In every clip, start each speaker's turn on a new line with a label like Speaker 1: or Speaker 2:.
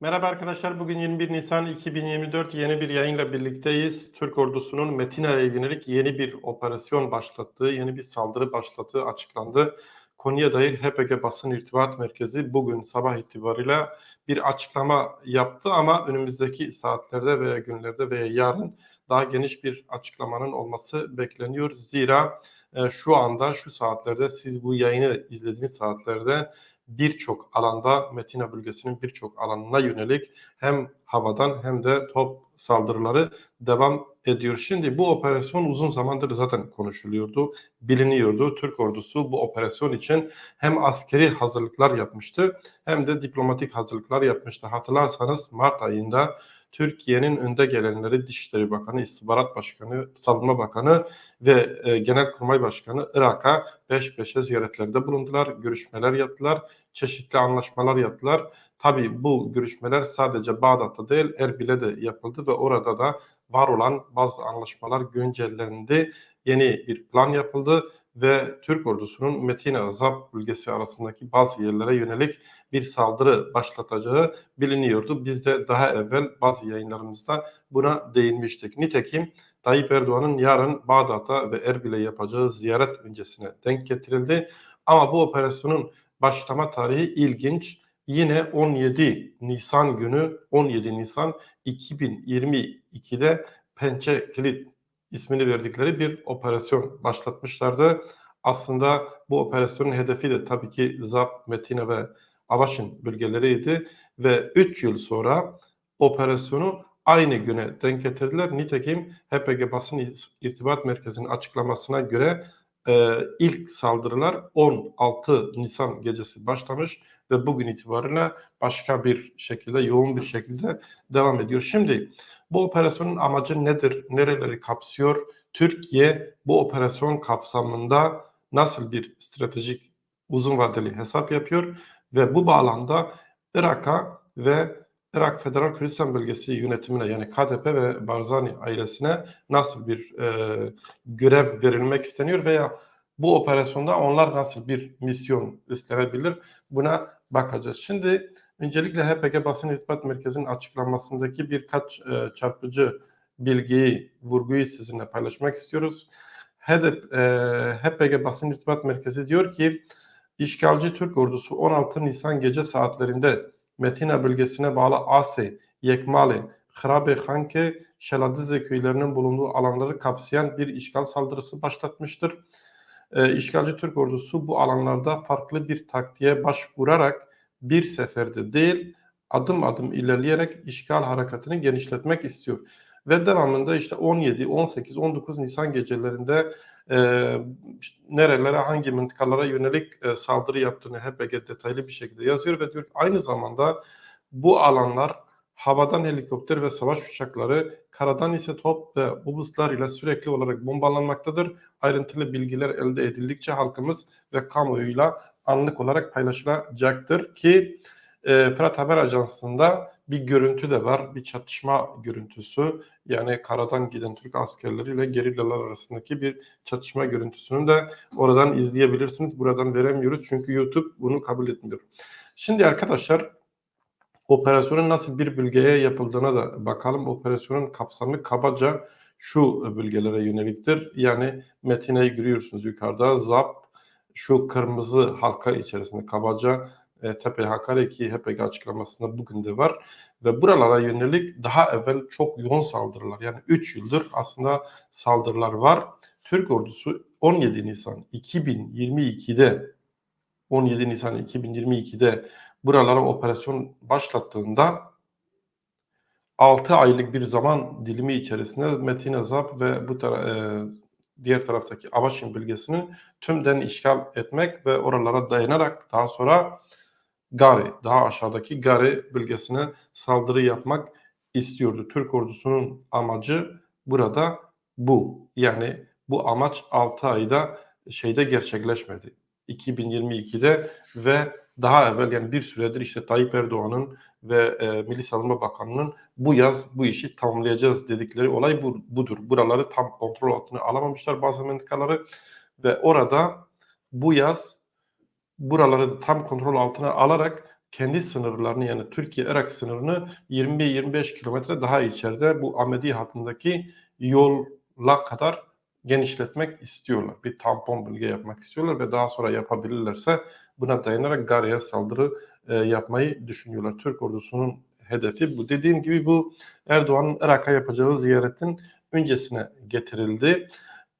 Speaker 1: Merhaba arkadaşlar. Bugün 21 Nisan 2024 yeni bir yayınla birlikteyiz. Türk ordusunun Metina'ya yönelik yeni bir operasyon başlattığı, yeni bir saldırı başlattığı açıklandı. Konuya dair HPG Basın İrtibat Merkezi bugün sabah itibariyle bir açıklama yaptı ama önümüzdeki saatlerde veya günlerde veya yarın daha geniş bir açıklamanın olması bekleniyor. Zira e, şu anda şu saatlerde siz bu yayını izlediğiniz saatlerde birçok alanda Metina bölgesinin birçok alanına yönelik hem havadan hem de top saldırıları devam ediyor. Şimdi bu operasyon uzun zamandır zaten konuşuluyordu, biliniyordu. Türk ordusu bu operasyon için hem askeri hazırlıklar yapmıştı hem de diplomatik hazırlıklar yapmıştı. Hatırlarsanız Mart ayında Türkiye'nin önde gelenleri Dışişleri Bakanı, İstihbarat Başkanı, Savunma Bakanı ve e, Genelkurmay Başkanı Irak'a peş peşe ziyaretlerde bulundular, görüşmeler yaptılar, çeşitli anlaşmalar yaptılar. Tabii bu görüşmeler sadece Bağdat'ta değil Erbil'e de yapıldı ve orada da var olan bazı anlaşmalar güncellendi. Yeni bir plan yapıldı ve Türk ordusunun Metine Azap bölgesi arasındaki bazı yerlere yönelik bir saldırı başlatacağı biliniyordu. Biz de daha evvel bazı yayınlarımızda buna değinmiştik. Nitekim Tayyip Erdoğan'ın yarın Bağdat'a ve Erbil'e yapacağı ziyaret öncesine denk getirildi. Ama bu operasyonun başlama tarihi ilginç. Yine 17 Nisan günü 17 Nisan 2022'de Pençe Kilit ismini verdikleri bir operasyon başlatmışlardı. Aslında bu operasyonun hedefi de tabii ki Zap, Metine ve Avaşin bölgeleriydi ve 3 yıl sonra operasyonu aynı güne denk getirdiler. Nitekim HPG Basın İrtibat Merkezi'nin açıklamasına göre e, ilk saldırılar 16 Nisan gecesi başlamış ve bugün itibariyle başka bir şekilde, yoğun bir şekilde devam ediyor. Şimdi bu operasyonun amacı nedir? Nereleri kapsıyor? Türkiye bu operasyon kapsamında nasıl bir stratejik uzun vadeli hesap yapıyor ve bu bağlamda Irak'a ve Irak Federal Kürdistan Bölgesi yönetimine yani KDP ve Barzani ailesine nasıl bir e, görev verilmek isteniyor veya bu operasyonda onlar nasıl bir misyon üstlenebilir buna bakacağız. Şimdi öncelikle HPG Basın İrtibat Merkezi'nin açıklamasındaki birkaç e, çarpıcı bilgiyi, vurguyu sizinle paylaşmak istiyoruz. HDP, e, HPG Basın İrtibat Merkezi diyor ki işgalci Türk ordusu 16 Nisan gece saatlerinde Metina bölgesine bağlı Ase, Yekmale, Hrabe, Hanke, Şeladize köylerinin bulunduğu alanları kapsayan bir işgal saldırısı başlatmıştır. E, işgalci Türk ordusu bu alanlarda farklı bir taktiğe başvurarak bir seferde değil adım adım ilerleyerek işgal harekatını genişletmek istiyor. Ve devamında işte 17, 18, 19 Nisan gecelerinde e, nerelere, hangi mıntıkalara yönelik e, saldırı yaptığını HPG detaylı bir şekilde yazıyor ve diyor ki aynı zamanda bu alanlar havadan helikopter ve savaş uçakları, karadan ise top ve ile sürekli olarak bombalanmaktadır. Ayrıntılı bilgiler elde edildikçe halkımız ve kamuoyuyla anlık olarak paylaşılacaktır ki e, Fırat Haber Ajansı'nda bir görüntü de var. Bir çatışma görüntüsü. Yani karadan giden Türk askerleriyle gerillalar arasındaki bir çatışma görüntüsünü de oradan izleyebilirsiniz. Buradan veremiyoruz çünkü YouTube bunu kabul etmiyor. Şimdi arkadaşlar operasyonun nasıl bir bölgeye yapıldığına da bakalım. Operasyonun kapsamı kabaca şu bölgelere yöneliktir. Yani Metine'ye giriyorsunuz yukarıda. ZAP şu kırmızı halka içerisinde kabaca e, Tepe Hakkari ki HPG açıklamasında bugün de var. Ve buralara yönelik daha evvel çok yoğun saldırılar yani 3 yıldır aslında saldırılar var. Türk ordusu 17 Nisan 2022'de 17 Nisan 2022'de buralara operasyon başlattığında 6 aylık bir zaman dilimi içerisinde Metin Azap ve bu tara- e, diğer taraftaki Avaşin bölgesinin tümden işgal etmek ve oralara dayanarak daha sonra Gari, daha aşağıdaki Gari bölgesine saldırı yapmak istiyordu. Türk ordusunun amacı burada bu. Yani bu amaç 6 ayda şeyde gerçekleşmedi. 2022'de ve daha evvel yani bir süredir işte Tayyip Erdoğan'ın ve e, Milli Savunma Bakanı'nın bu yaz bu işi tamamlayacağız dedikleri olay bu, budur. Buraları tam kontrol altına alamamışlar bazı mendikaları ve orada bu yaz buraları da tam kontrol altına alarak kendi sınırlarını yani Türkiye-Irak sınırını 20-25 kilometre daha içeride bu Ahmedi hattındaki yola kadar genişletmek istiyorlar. Bir tampon bölge yapmak istiyorlar ve daha sonra yapabilirlerse buna dayanarak Garya'ya saldırı e, yapmayı düşünüyorlar. Türk ordusunun hedefi bu. Dediğim gibi bu Erdoğan'ın Irak'a yapacağı ziyaretin öncesine getirildi.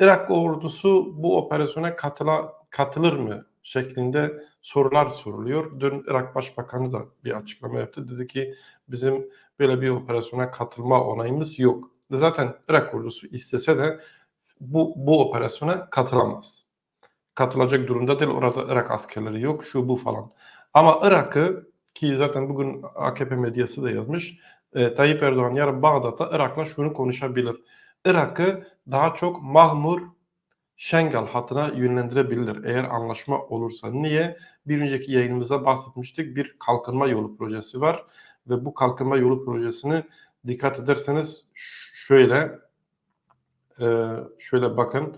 Speaker 1: Irak ordusu bu operasyona katıla, katılır mı şeklinde sorular soruluyor. Dün Irak Başbakanı da bir açıklama yaptı. Dedi ki bizim böyle bir operasyona katılma onayımız yok. Zaten Irak ordusu istese de bu, bu operasyona katılamaz. Katılacak durumda değil. Orada Irak askerleri yok. Şu bu falan. Ama Irak'ı ki zaten bugün AKP medyası da yazmış. E, Tayyip Erdoğan yarın Bağdat'ta Irak'la şunu konuşabilir. Irak'ı daha çok Mahmur Şengal hattına yönlendirebilir eğer anlaşma olursa. Niye? Bir önceki yayınımızda bahsetmiştik. Bir kalkınma yolu projesi var ve bu kalkınma yolu projesini dikkat ederseniz şöyle e, şöyle bakın.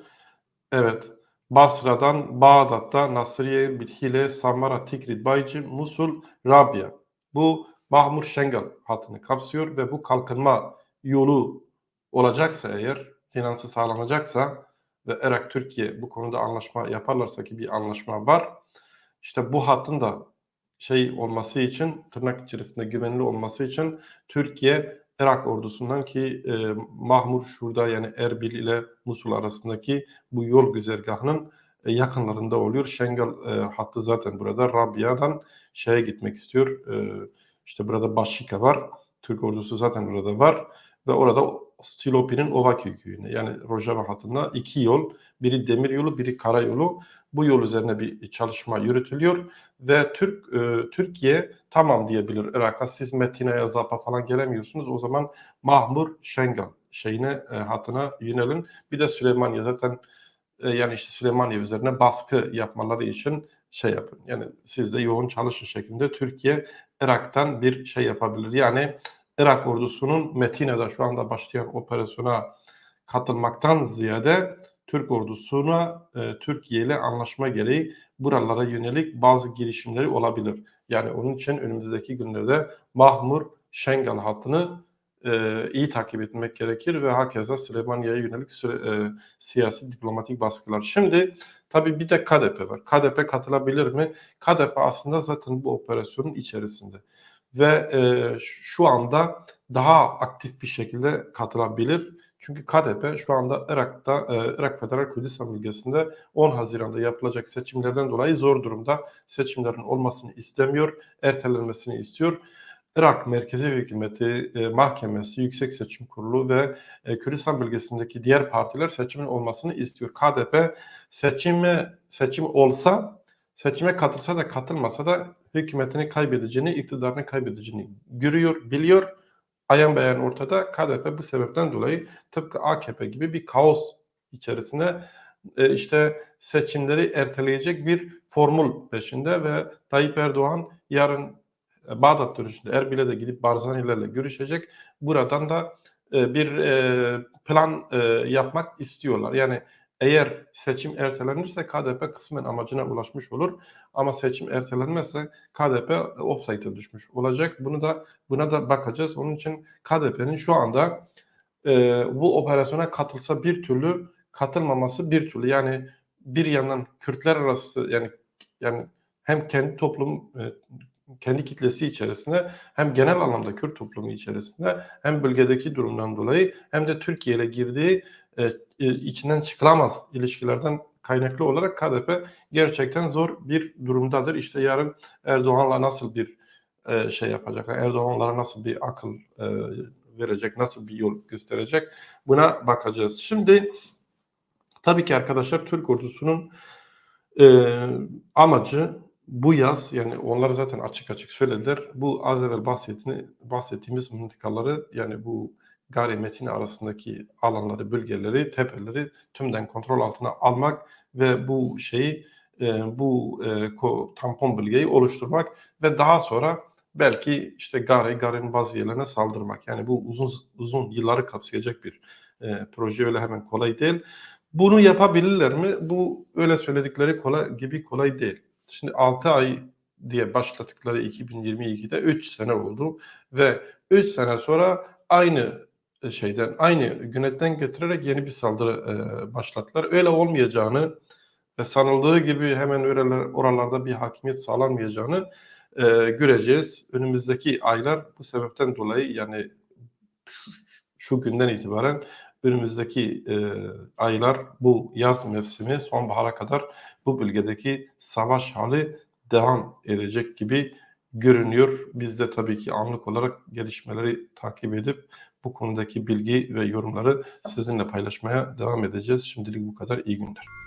Speaker 1: Evet. Basra'dan Bağdat'ta Nasriye, Hile, Samara, Tikrit, Baycı, Musul, Rabia. Bu Mahmur Şengal hattını kapsıyor ve bu kalkınma yolu olacaksa eğer, finansı sağlanacaksa ve Irak Türkiye bu konuda anlaşma yaparlarsa ki bir anlaşma var. İşte bu hattın da şey olması için tırnak içerisinde güvenli olması için Türkiye Irak ordusundan ki e, Mahmur şurada yani Erbil ile Musul arasındaki bu yol güzergahının e, yakınlarında oluyor. Şengal e, hattı zaten burada Rabia'dan şeye gitmek istiyor. E, işte burada Başika var. Türk ordusu zaten burada var ve orada Silopi'nin Ovaki köyüne yani Rojava hattında iki yol, biri demir yolu, biri karayolu. Bu yol üzerine bir çalışma yürütülüyor ve Türk e, Türkiye tamam diyebilir Irak'a siz Medine'ye Zap'a falan gelemiyorsunuz. O zaman Mahmur Şengal şeyine e, hattına yönelin. Bir de Süleymaniye zaten e, yani işte Süleymaniye üzerine baskı yapmaları için şey yapın. Yani siz de yoğun çalışın şeklinde Türkiye Irak'tan bir şey yapabilir. Yani Irak ordusunun Medine'de şu anda başlayan operasyona katılmaktan ziyade Türk ordusuna e, Türkiye ile anlaşma gereği buralara yönelik bazı girişimleri olabilir. Yani onun için önümüzdeki günlerde Mahmur Şengal hattını e, iyi takip etmek gerekir ve hakeza Süleymaniye'ye yönelik süre, e, siyasi diplomatik baskılar. Şimdi tabii bir de KDP var. KDP katılabilir mi? KDP aslında zaten bu operasyonun içerisinde ve e, şu anda daha aktif bir şekilde katılabilir. Çünkü KDP şu anda Irak'ta, e, Irak Federal Kürdistan bölgesinde 10 Haziran'da yapılacak seçimlerden dolayı zor durumda. Seçimlerin olmasını istemiyor, ertelenmesini istiyor. Irak Merkezi Hükümeti, e, Mahkemesi, Yüksek Seçim Kurulu ve e, Kürdistan bölgesindeki diğer partiler seçimin olmasını istiyor. KDP seçime seçim olsa, seçime katılsa da katılmasa da hükümetini kaybedeceğini, iktidarını kaybedeceğini görüyor, biliyor. Ayan beyan ortada. KDP bu sebepten dolayı tıpkı AKP gibi bir kaos içerisinde e, işte seçimleri erteleyecek bir formül peşinde ve Tayyip Erdoğan yarın e, Bağdat dönüşünde Erbil'e de gidip Barzanilerle görüşecek. Buradan da e, bir plan yapmak istiyorlar. Yani eğer seçim ertelenirse KDP kısmen amacına ulaşmış olur. Ama seçim ertelenmezse KDP offside'e düşmüş olacak. Bunu da buna da bakacağız. Onun için KDP'nin şu anda e, bu operasyona katılsa bir türlü katılmaması bir türlü. Yani bir yandan Kürtler arası yani yani hem kendi toplum e, kendi kitlesi içerisinde hem genel anlamda Kürt toplumu içerisinde hem bölgedeki durumdan dolayı hem de Türkiye ile girdiği e, e, içinden çıkılamaz ilişkilerden kaynaklı olarak KDP gerçekten zor bir durumdadır. İşte yarın Erdoğan'la nasıl bir e, şey yapacak, Erdoğan'lara nasıl bir akıl e, verecek, nasıl bir yol gösterecek buna bakacağız. Şimdi tabii ki arkadaşlar Türk ordusunun e, amacı bu yaz yani onlar zaten açık açık söylediler. Bu az evvel bahsettiğimiz mıntıkaları yani bu Gari Metin arasındaki alanları, bölgeleri, tepeleri tümden kontrol altına almak ve bu şeyi e, bu e, ko, tampon bölgeyi oluşturmak ve daha sonra belki işte Gari, Gari'nin bazı yerlerine saldırmak. Yani bu uzun uzun yılları kapsayacak bir e, proje öyle hemen kolay değil. Bunu yapabilirler mi? Bu öyle söyledikleri kolay gibi kolay değil. Şimdi 6 ay diye başladıkları 2022'de 3 sene oldu ve 3 sene sonra aynı şeyden aynı günetten getirerek yeni bir saldırı e, başlattılar. Öyle olmayacağını ve sanıldığı gibi hemen öyle oralarda bir hakimiyet sağlanmayacağını e, göreceğiz. Önümüzdeki aylar bu sebepten dolayı yani şu, şu günden itibaren önümüzdeki e, aylar bu yaz mevsimi sonbahara kadar bu bölgedeki savaş hali devam edecek gibi görünüyor. Biz de tabii ki anlık olarak gelişmeleri takip edip bu konudaki bilgi ve yorumları sizinle paylaşmaya devam edeceğiz. Şimdilik bu kadar. İyi günler.